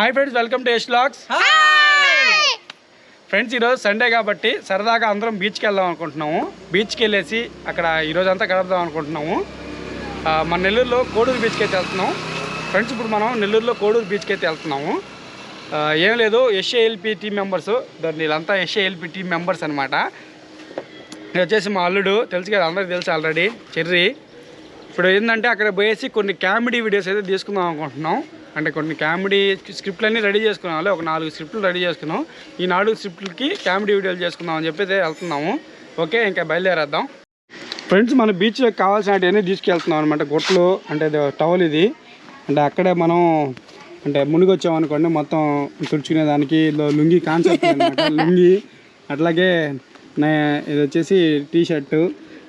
Hi friends welcome to Lax friends ఈరోజు Sunday కాబట్టి సరదాగా అందరం బీచ్కి వెళ్దాం అనుకుంటున్నాము. బీచ్కి వెళ్ళేసి అక్కడ ఈరోజు అంతా గడపదాం అనుకుంటున్నాము. మన నెల్లూరులో కోడూరు బీచ్కి అయితే వెళ్తున్నాం. ఫ్రెండ్స్ ఇప్పుడు మనం నెల్లూరులో కోడూరు బీచ్కి అయితే వెళ్తున్నాము. ఏం లేదు ఎస్ఏఎల్పి టీం మెంబర్స్ వీళ్ళంతా ఎస్ఏఎల్పి టీం మెంబర్స్ అనమాట వచ్చేసి మా అల్లుడు తెలుసు కదా అందరికీ తెలుసు ఆల్రెడీ చెర్రీ. ఇప్పుడు ఏంటంటే అక్కడ పోయేసి కొన్ని కామెడీ వీడియోస్ అయితే తీసుకుందాం అనుకుంటున్నాం. అంటే కొన్ని కామెడీ స్క్రిప్ట్లు అన్నీ రెడీ చేసుకున్నాం. ఒక నాలుగు స్క్రిప్ట్లు రెడీ చేసుకున్నాం. ఈ నాలుగు స్క్రిప్ట్లకి కామెడీ వీడియోలు చేసుకుందాం అని చెప్పి వెళ్తున్నాము. ఓకే ఇంకా బయలుదేరేద్దాం. ఫ్రెండ్స్ మన బీచ్ కావాల్సినవన్నీ తీసుకెళ్తున్నాం అనమాట గుట్టలు అంటే ఇది టవల్ ఇది. అంటే అక్కడే మనం అంటే మునిగొచ్చామనుకోండి మొత్తం తుడుచుకునే దానికి లుంగి కాన్సెప్ట్ అనమాట లుంగి అట్లాగే ఇది వచ్చేసి టీ షర్టు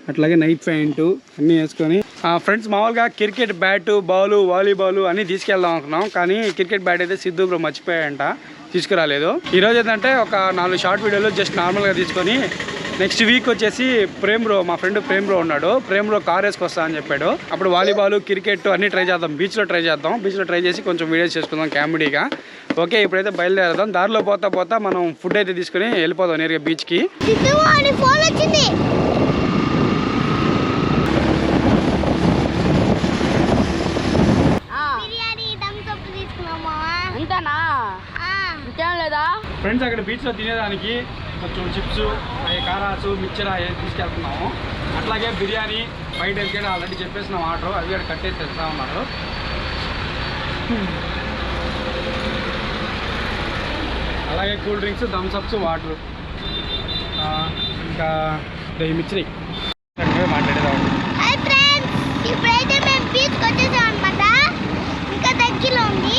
అట్లాగే నైట్ ప్యాంటు అన్నీ వేసుకొని ఫ్రెండ్స్ మామూలుగా క్రికెట్ బ్యాటు బాలు వాలీబాల్ అన్నీ తీసుకెళ్దాం అనుకున్నాం. కానీ క్రికెట్ బ్యాట్ అయితే సిద్ధు బ్రో మర్చిపోయాయంట తీసుకురాలేదు. ఈరోజు ఏంటంటే ఒక నాలుగు షార్ట్ వీడియోలు జస్ట్ నార్మల్గా తీసుకొని నెక్స్ట్ వీక్ వచ్చేసి ప్రేమ్ బ్రో మా ఫ్రెండ్ ప్రేమ్ బ్రో ఉన్నాడు. ప్రేమ్ బ్రో కార్ వేసుకొస్తా అని చెప్పాడు. అప్పుడు వాలీబాల్ క్రికెట్ అన్ని ట్రై చేద్దాం. బీచ్లో ట్రై చేద్దాం. బీచ్లో ట్రై చేసి కొంచెం వీడియోస్ చేసుకుందాం కామెడీగా. ఓకే ఇప్పుడైతే బయలుదేరదాం. దారిలో పోతా పోతా మనం ఫుడ్ అయితే తీసుకుని వెళ్ళిపోదాం నేరుగా బీచ్కి సిద్ధు అని ఫోన్ వచ్చింది బిర్యానీ దమ్ కప్పు తీసుకున్నామా అంతేనా ఇంకేం లేదా నుంచి అక్కడ బీచ్లో తినేదానికి కొంచెం చిప్స్ అవి కారాసు మిక్చర్ అవి తీసుకెళ్తున్నాము. అట్లాగే బిర్యానీ బయట ఎందుకంటే ఆల్రెడీ చెప్పేసినాం ఆర్డర్ అవి కూడా కట్టేసి తెస్తా ఉన్నారు అలాగే కూల్ డ్రింక్స్ థమ్స్అప్స్ వాటర్ ఇంకా ఈ మిక్చరీ మాట్లాడేదా హాయ్ ఫ్రెండ్స్ ఇప్పుడైతే మేము బీచ్కి వచ్చేసాం అనమాట ఇంకా దగ్గరలో ఉంది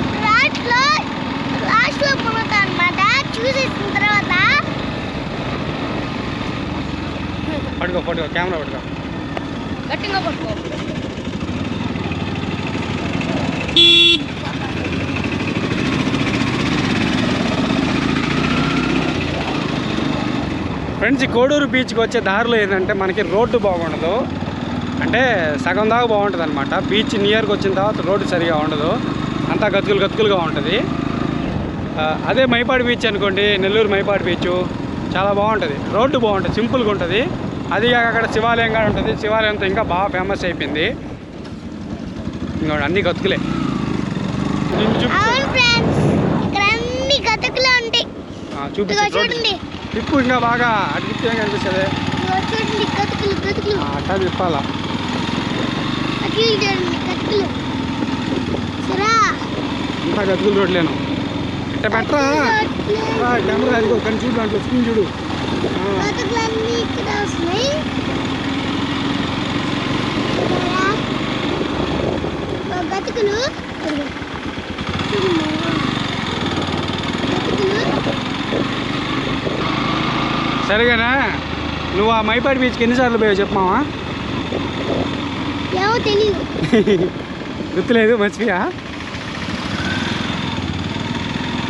ఇప్పుడు లాస్ట్లో లాస్ట్లో మునుగుతాం అనమాట చూసేసిన తర్వాత పట్టుకో కెమెరా పట్టుకో. గట్టిగా పట్టుకో. ఫ్రెండ్స్ ఈ కోడూరు బీచ్కి వచ్చే దారిలో ఏంటంటే మనకి రోడ్డు బాగుండదు. అంటే సగం దాకా బాగుంటుంది అనమాట బీచ్ నియర్కి వచ్చిన తర్వాత రోడ్డు సరిగా ఉండదు. అంతా గతుకులు గతుకులుగా ఉంటుంది. అదే మైపాడు బీచ్ అనుకోండి నెల్లూరు మైపాడు బీచ్ చాలా బాగుంటుంది. రోడ్డు బాగుంటుంది సింపుల్గా ఉంటుంది. అది కాక అక్కడ శివాలయం కూడా ఉంటుంది. శివాలయంతో ఇంకా బాగా ఫేమస్ అయిపోయింది. ఇంకా అన్ని గతుకులే. దీన్ని చూపించు. అవును ఫ్రెండ్స్ ఇక్కడ అన్ని గతకులు ఉంటాయి. ఆ, ఇదిగో చూపించు రోడ్డు. చూడండి తిప్పు ఇంకా బాగా అటు ఏం కనిపిస్తుంది? తిప్పాలా అటు గతుకులు. సరా? ఇంకా గతుకులు రోడ్లేను? ఇట్ట పెట్టరా? రా, కెమెరా కానీ చూడు దాంట్లో స్క్రీన్ చూడు. ఇక్కడ వస్తున్నాయి సరిగానా? నువ్వు ఆ మైపాడి బీచ్కి ఎన్నిసార్లు పోయావు చెప్పమావా? ఏమో తెలియదు గుర్తులేదు మర్చిపోయా?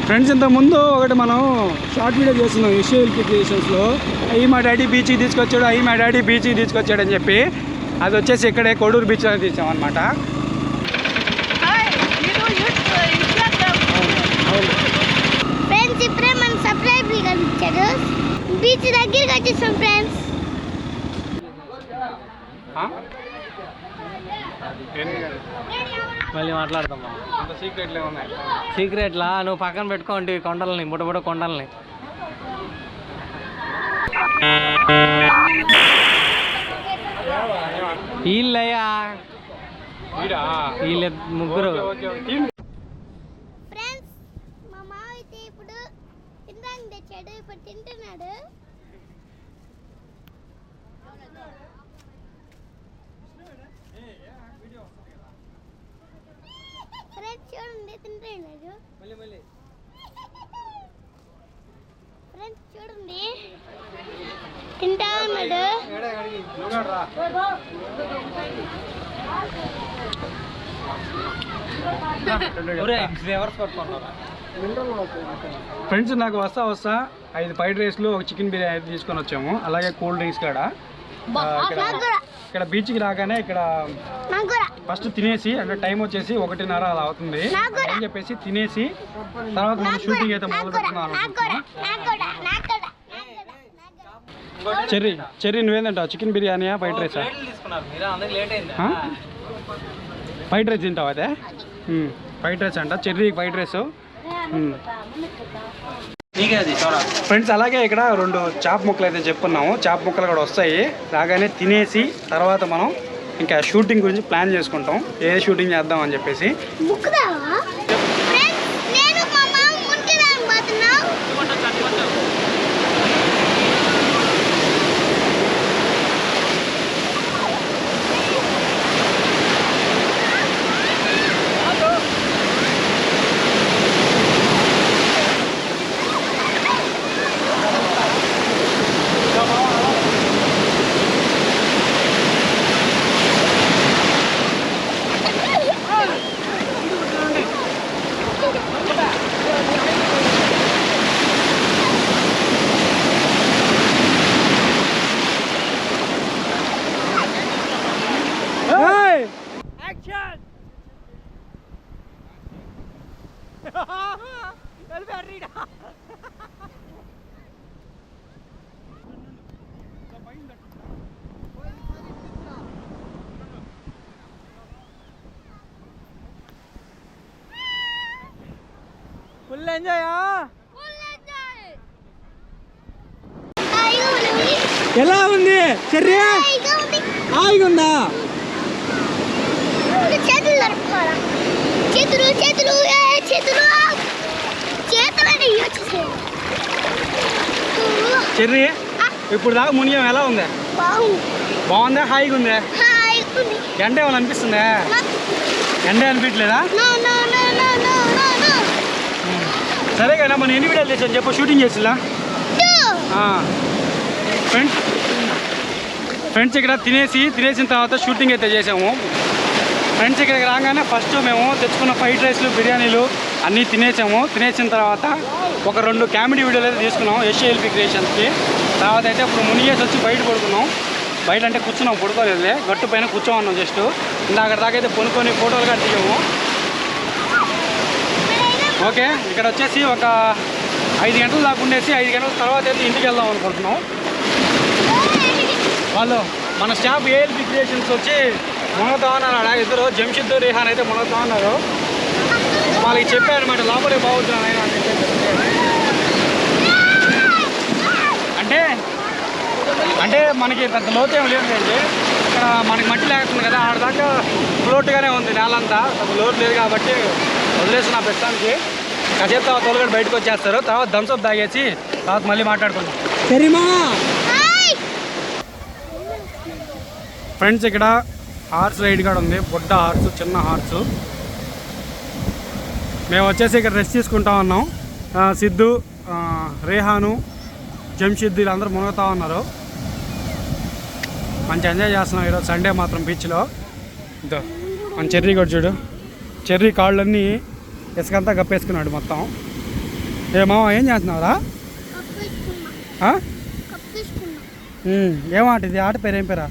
ఫ్రెండ్స్ ఇంతకుముందు ఒకటి మనం షార్ట్ వీడియో చేస్తున్నాం ఎస్ఏఎల్పి క్రియేషన్స్లో అయ్యి మా డాడీ బీచ్కి తీసుకొచ్చాడు అయ్యి మా డాడీ బీచ్కి తీసుకొచ్చాడు అని చెప్పి. అది వచ్చేసి ఇక్కడే కొడూరు తీసామన్నమాట మన సబ్స్క్రైబ్ కనిపించాడు. బీచ్ దగ్గరికి వచ్చేసాం ఫ్రెండ్స్? మళ్ళీ మాట్లాడతాం అంత సీక్రెట్లే ఉన్నాయి? సీక్రెట్లా? నువ్వు పక్కన పెట్టుకోండి కొండల్ని బుడబుడ కొండల్ని. వీళ్ళయ్యా? వీడా? వీళ్ళ ముగ్గురు. తెచ్చాడు ఇప్పుడు తింటున్నాడు. ఫ్రెండ్స్ చూడండి తింటున్నాడు ఫ్రెండ్స్ చూడండి తింటా ఉన్నాడు ఫ్రెండ్స్ నాకు వస్తా వస్తా. ఐదు ఫ్రైడ్ రైస్లు ఒక చికెన్ బిర్యానీ తీసుకొని వచ్చాము. అలాగే కూల్ డ్రింక్స్ కూడా. ఇక్కడ బీచ్కి రాగానే ఇక్కడ ఫస్ట్ తినేసి అంటే టైం వచ్చేసి ఒకటిన్నర అలా అవుతుంది. అని చెప్పేసి తినేసి తర్వాత మనం షూటింగ్ అయితే మొదలు కూడా చెర్రీ చెర్రీ నువ్వేందంటావు చికెన్ బిర్యానీయా ఫ్రైడ్ రైసా? ఫ్రైడ్ రైస్ తింటావా అదే ఫ్రైడ్ రైస్ అంట. Cherry fried rice. ఫ్రెండ్స్ అలాగే ఇక్కడ రెండు చాప్ ముక్కలు అయితే చెప్పుకున్నాము. చాప్ ముక్కలు కూడా వస్తాయి. రాగానే తినేసి తర్వాత మనం ఇంకా షూటింగ్ గురించి ప్లాన్ చేసుకుంటాం. ఏ షూటింగ్ చేద్దాం అని చెప్పేసి ముక్కుదావా ఫ్రెండ్స్ నేను మా మామ మునికిదాన్ని పోతున్నాం ఫుల్ ఎంజాయ్ ఎలా ఉంది? చెర్రీ? హాయిగా ఉంది చేతులు చేతులు చేతులు చెర్రీ ఇప్పుడు దాకా మునియం ఎలా ఉంది? బాగుంది? హాయిగా ఉందా ఎండ ఏమైనా అనిపిస్తుందా? ఎండ అనిపించలేదా? సరే కదా మనం ఎన్ని వీడియోలు చేసాను చెప్పు షూటింగ్ చేసిలా? ఫ్రెండ్స్ ఫ్రెండ్స్ ఇక్కడ తినేసి తినేసిన తర్వాత షూటింగ్ అయితే చేసాము. ఫ్రెండ్స్ ఇక్కడికి రాగానే ఫస్ట్ మేము తెచ్చుకున్న ఫ్రైడ్ రైస్లు బిర్యానీలు అన్నీ తినేసాము. తినేసిన తర్వాత ఒక రెండు కామెడీ వీడియోలు అయితే తీసుకున్నాం ఎస్ఏఎల్పి క్రియేషన్స్కి తర్వాత అయితే ఇప్పుడు మునిగేసి వచ్చి బయట పడుకున్నాం. బయట అంటే కూర్చున్నాం పడుకోలేదులే. గట్టు పైన కూర్చోమన్నాం జస్ట్ ఇందాక దాకా అయితే కొనుక్కొని ఫోటోలు దిగాము ఓకే ఇక్కడ వచ్చేసి ఒక ఐదు గంటల దాకా ఉండేసి ఐదు గంటల తర్వాత అయితే ఇంటికి వెళ్దాం అనుకుంటున్నాం. వాళ్ళు మన స్టాఫ్ ఏఎల్పి క్రియేషన్స్ వచ్చి మునగతా అన్నాడు ఆడ ఇద్దరు జంషిద్దు రిహాన్ అయితే మునగతా ఉన్నారు వాళ్ళకి చెప్పారనమాట అనమాట లోపలే బాగుంటున్నాను ఆయన అని అంటే అంటే మనకి పెద్ద లోతు ఏం లేదు ఇక్కడ మనకి మట్టి లేకుండా కదా ఆడదాకా ఫ్లోట్గానే ఉంది నేలంతా. లోటు లేదు కాబట్టి వదిలేసిన ప్రస్తుతానికి. కాసేపు తర్వాత తోలుగడ బయటకు వచ్చేస్తారు. తర్వాత థమ్స్అప్ తాగేసి తర్వాత మళ్ళీ మాట్లాడుకుందాం. సరేమా ఫ్రెండ్స్ ఇక్కడ హార్స్ రైడ్ కూడా ఉంది. బుడ్డ హార్స్ చిన్న హార్స్. మేము వచ్చేసి ఇక్కడ రెస్ట్ తీసుకుంటా ఉన్నాం. సిద్ధు రేహాను జంషిద్ వీళ్ళందరూ మునుగుతా ఉన్నారు. మంచి ఎంజాయ్ చేస్తున్నాం ఈరోజు సండే మాత్రం బీచ్లో ఇదో మన చెర్రీ కూడా చూడు. చెర్రీ కాళ్ళన్నీ ఇసుకంతా కప్పేసుకున్నాడు మొత్తం. ఏ మామ ఏం చేస్తున్నావురా? ఏం ఆట ఇది? ఆట పేరు ఏం పేరా?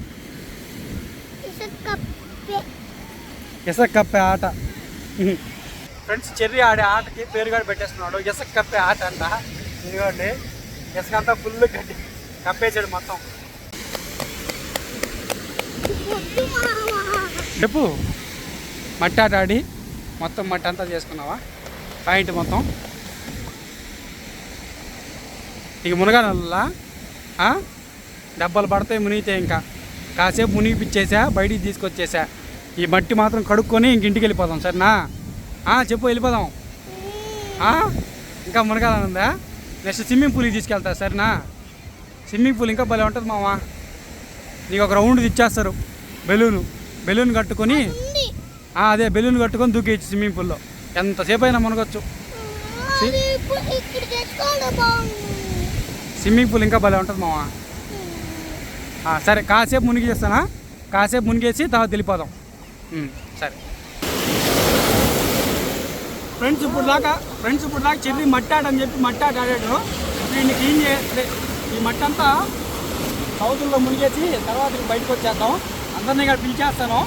ఇసుక కప్పే. ఆట. ఫ్రెండ్స్ చెర్రీ ఆడే ఆటకి పేరు కూడా పెట్టేస్తున్నాడు. ఇసక్ కప్పే ఆట అంట. ఇదిగోండి ఇసుక అంతా ఫుల్ గడ్డి కప్పేసాడు మొత్తం చెప్పు. మట్టి ఆట ఆడి. మొత్తం మట్టి అంతా చేసుకున్నావా? పాయింట్ మొత్తం. ఇక మునగానల్లా డబ్బాలు పడతాయి మునిగితే ఇంకా. కాసేపు మునిగిపిచ్చేసా బయటికి తీసుకొచ్చేసా. ఈ మట్టి మాత్రం కడుక్కొని ఇంక ఇంటికి వెళ్ళిపోదాం సరేనా? చెప్పు వెళ్ళిపోదాం. ఇంకా మునగాలనుందా నెక్స్ట్ స్విమ్మింగ్ పూల్కి తీసుకెళ్తా సరేనా? స్విమ్మింగ్ పూల్ ఇంకా భలే ఉంటుంది మావా. నీకు ఒక రౌండ్ ఇచ్చేస్తారు బెలూను. బెలూన్ కట్టుకొని అదే బెలూన్ కట్టుకొని దూకేయచ్చు స్విమ్మింగ్ పూల్లో. ఎంతసేపు అయినా మునగొచ్చు స్విమ్మింగ్ పూల్ ఇంకా భలే ఉంటుంది మావా. సరే కాసేపు మునిగి చేస్తానా? కాసేపు మునిగేసి తర్వాత వెళ్ళిపోదాం. సరే. ఫ్రెండ్స్ ఇప్పుడు దాకా ఫ్రెండ్స్ ఇప్పుడు దాకా చెల్లి మట్టాడని అని చెప్పి మట్టి ఆడాడు. దీన్ని క్లీన్ చే ఈ మట్టి అంతా సౌతుల్లో మునిగేసి తర్వాత బయటకు వచ్చేద్దాం. అందరినీ ఇక్కడ పిలిచేస్తాను.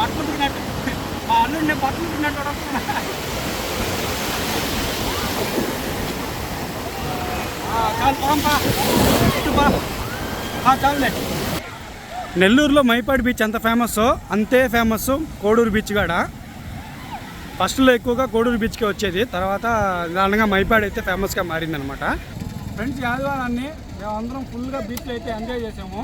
పట్టుకుంటున్నట్టు. మా అల్లుడిని నేను పట్టుకుంటున్నట్టు చాలు పొలంపా చాలులే. నెల్లూరులో మైపాడు బీచ్ ఎంత ఫేమస్? అంతే ఫేమస్ కోడూరు బీచ్ కాడ. ఫస్ట్లో ఎక్కువగా కోడూరు బీచ్కే వచ్చేది. తర్వాత దానంగా మైపాడు అయితే ఫేమస్గా మారిందనమాట. ఫ్రెండ్స్ ఆదివారాన్ని మేము అందరం ఫుల్గా బీచ్లో అయితే ఎంజాయ్ చేసాము.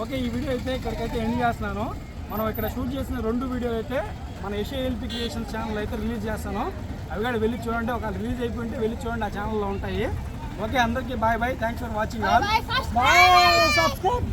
ఓకే ఈ వీడియో అయితే ఇక్కడికైతే ఎండ్ చేస్తున్నాను. మనం ఇక్కడ షూట్ చేసిన రెండు వీడియోలు అయితే మన ఏషియల్పి క్రియేషన్స్ ఛానల్ అయితే రిలీజ్ చేస్తాను. అవి కూడా వెళ్ళి చూడండి. ఒక రిలీజ్ అయిపోయింటే వెళ్ళి చూడండి ఆ ఛానల్లో ఉంటాయి. ఓకే అందరికీ bye bye. Thanks for watching all. Bye subscribe